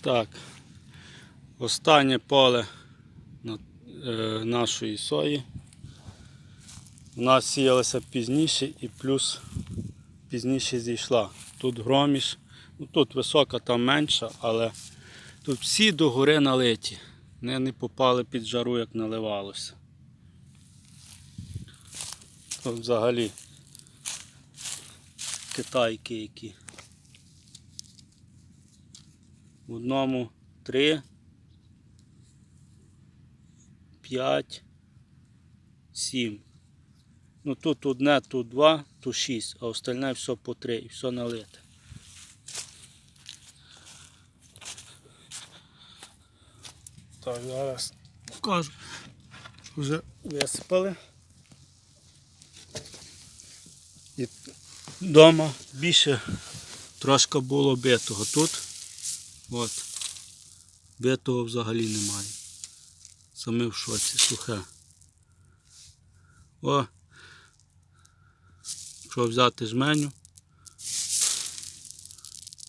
Так. Останнє поле е, нашої сої. Вона сіялася пізніше і плюс пізніше зійшла. Тут громіш, ну, тут висока, там менша, але тут всі догори налиті. Вони не попали під жару, як наливалося. Тут взагалі китайки які. В одному три, п'ять, сім. Ну тут одне, тут два, тут шість, а остальне все по три і все налите. Так, зараз покажу. що Вже висипали. І вдома більше трошки було битого. Тут от, битого взагалі немає. Саме в шоці, сухе. О, якщо взяти жменю,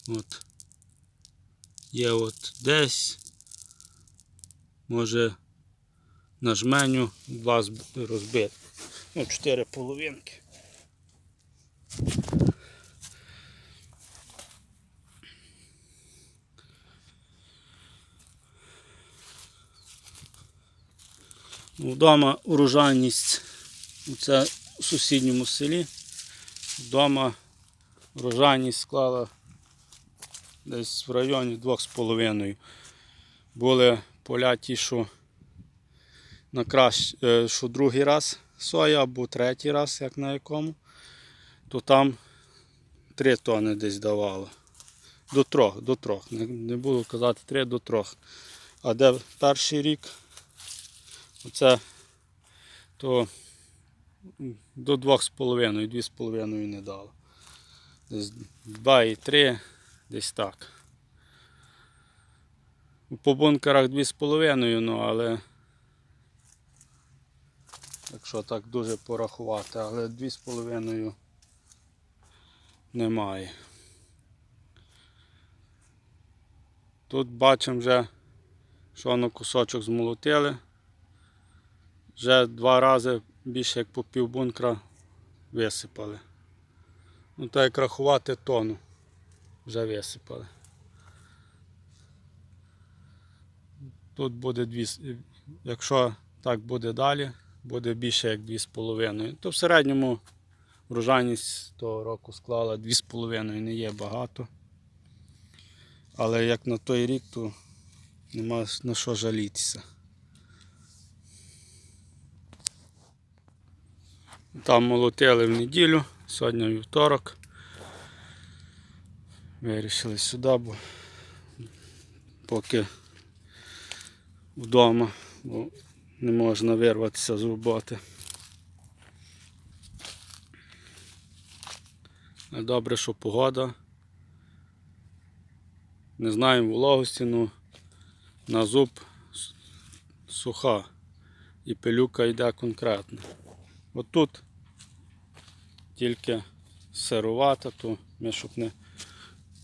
от, є от десь, може на жменю два зб- розбити. Ну, чотири половинки. Вдома урожайність це у сусідньому селі. Вдома урожайність склала десь в районі 2,5. Були поля ті, що на кращ, е, що другий раз соя або третій раз, як на якому, то там 3 тони десь давало. До трьох, до трьох. Не, буду казати 3 до трьох. А де перший рік, оце то до 2,5, 2,5 не дало. Десь 2,3, десь так. По бункерах 2,5, ну але якщо так дуже порахувати, але 2,5 немає. Тут бачимо вже, що воно кусочок змолотили. Вже два рази більше як по пів бункера висипали. Ну так як рахувати тону вже висипали. Тут буде дві, якщо так буде далі, буде більше як 2,5. То в середньому врожайність того року склала 2,5, не є багато. Але як на той рік, то нема на що жалітися. Там молотили в неділю, сьогодні вівторок. Вирішили сюди, бо поки вдома, бо не можна вирватися з роботи. Добре, що погода. Не знаємо вологості, але на зуб суха і пилюка йде конкретно. От тут тільки сирувата, то ми щоб не,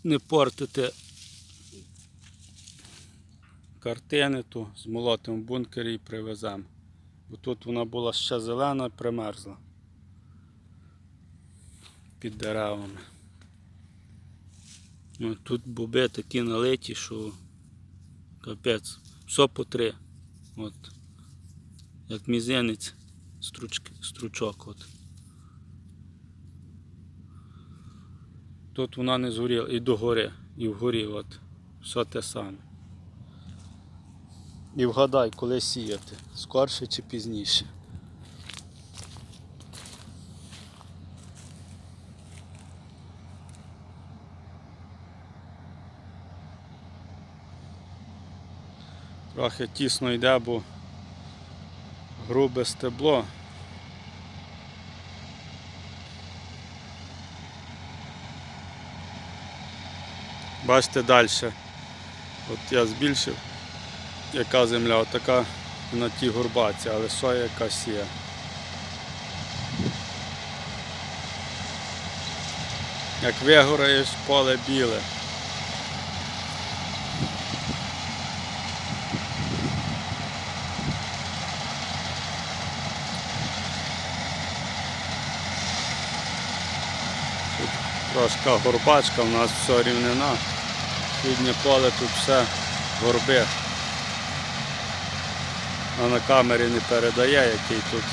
не портити картини, то змолотимо в бункері і привеземо. Бо тут вона була ще зелена, примерзла під деревами. Ну, тут боби такі налиті, що капець. Все по три. От. Як мізинець стручки, стручок. От. Тут вона не згоріла і догори, і вгорі, от. Все те саме. І вгадай, коли сіяти, скорше чи пізніше. Трохи тісно йде, бо грубе стебло. Бачите далі. От я збільшив, яка земля, отака на тій горбаці, але соя якась є. Як вигораєш поле біле. Тут Трошка горбачка, у нас все рівнина. Сьогодні поле тут все горби. А на камері не передає, який тут.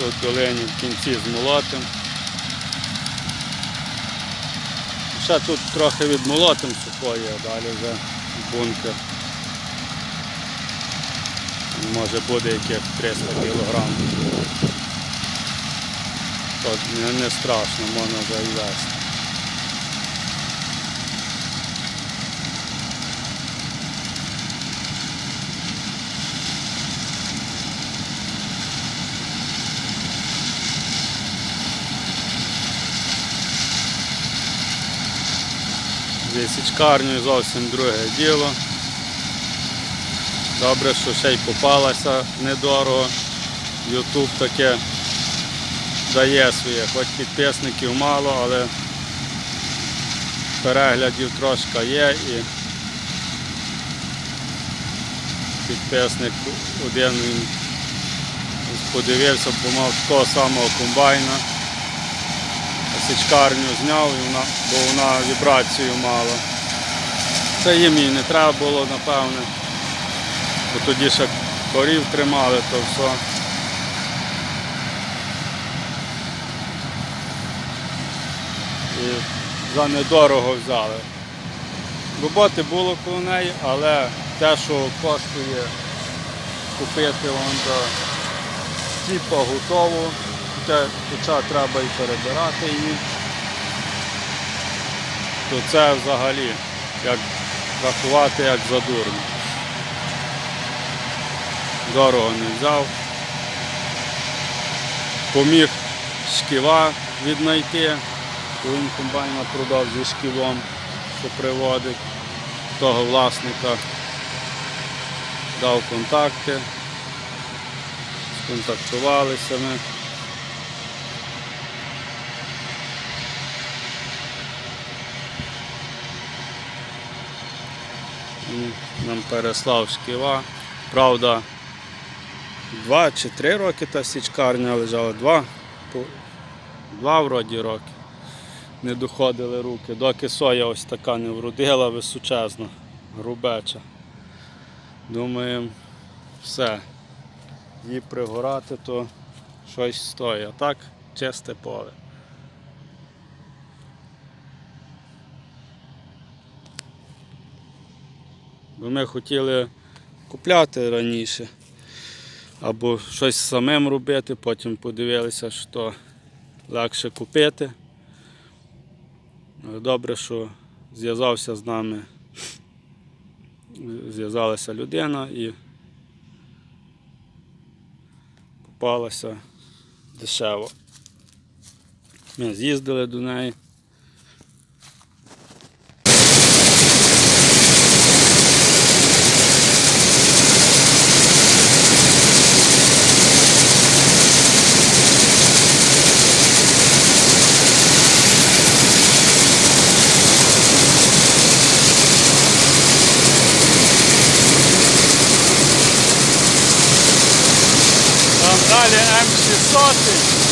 Тут олені в кінці змолотим. Ще тут трохи відмолотим сухої, а далі вже бункер. Може буде яких 300 кг. Не страшно, можна вже і вести. Зі січкарнею зовсім друге діло. Добре, що ще й попалася недорого. Ютуб таке дає своє, хоч підписників мало, але переглядів трошки є і підписник один подивився, бо мав такого самого комбайна. Січкарню зняв, бо вона вібрацію мала. Це їм і не треба було, напевне. Бо тоді ще корів тримали, то все. І за недорого взяли. Роботи було коло неї, але те, що коштує купити вон до типа готову, хоча треба і перебирати її, то це взагалі як рахувати як задурно. Дорого не взяв. Поміг шківа віднайти, він комбайна продав зі шківом, що приводить того власника. Дав контакти, сконтактувалися ми. Нам переслав шківа. Правда, два чи три роки та січкарня лежала, два, два вроді роки. Не доходили руки, доки соя ось така не вродила височезна, грубеча. Думаємо, все. Її пригорати, то щось стоїть. А так чисте поле. Бо ми хотіли купляти раніше або щось самим робити, потім подивилися, що легше купити. Добре, що зв'язався з нами, зв'язалася людина і попалася дешево. Ми з'їздили до неї. Там далі М600.